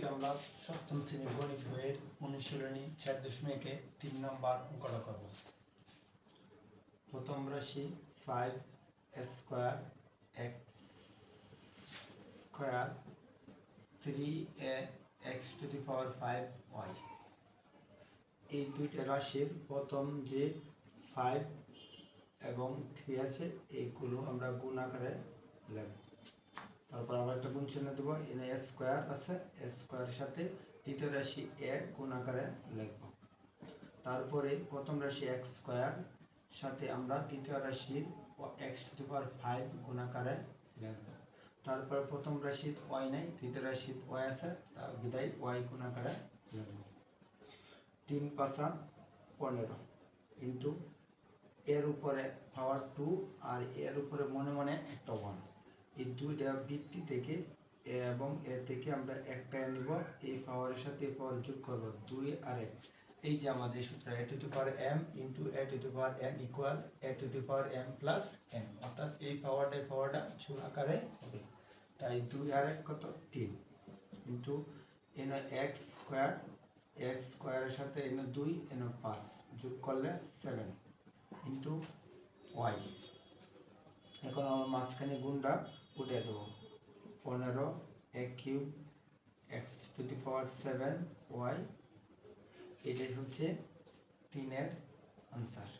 আজকে আমরা সপ্তম শ্রেণির গণিত বইয়ের অনুশীলনী চার দশমিকে তিন নম্বর অঙ্কটা করব। প্রথম রাশি five square x square three a x to the power five y এই দুইটা রাশির প্রথম যে ফাইভ এবং থ্রি আছে এইগুলো আমরা গুণ আকারে লিখব তারপর আবার একটা গুণ চিহ্ন দেবো এখানে এ স্কোয়ার আছে, এ স্কোয়ারের সাথে দ্বিতীয় রাশি এ গুণ আকারে লিখব। তারপরে প্রথম রাশি এক্স স্কোয়ার, সাথে আমরা তৃতীয় রাশির x to the power five গুণ আকারে লিখব। তারপর প্রথম রাশির ওয়াই নাই তৃতীয় রাশির ওয়াই আছে তার বিদায় ওয়াই গুণ আকারে লিখব। তিন পাঁচা পনেরো, ইন্টু এর উপরে পাওয়ার টু আর এর উপরে মনে মনে একটা ওয়ান। এই দুইটা ভিত্তি থেকে এ এবং এ থেকে আমরা একটা নিব, এই পাওয়ারের সাথে এই পাওয়ার যোগ করব দুই আর এক। এই যে আমাদের সূত্র a to the power m into a to the power m equal a to the power m plus m অর্থাৎ এই পাওয়ারটা পাওয়ারটা যোগ আকারে হবে। তাই দুই আর এক কত? তিন। Into n x square x স্কোয়ারের সাথে এন দুই এন পাঁচ যোগ করলে সেভেন ইন্টু ওয়াই এখন আমার মাঝখানে গুণটা উঠে দেবো। পনেরো a cube x to the power seven y এটাই হচ্ছে তিনের আনসার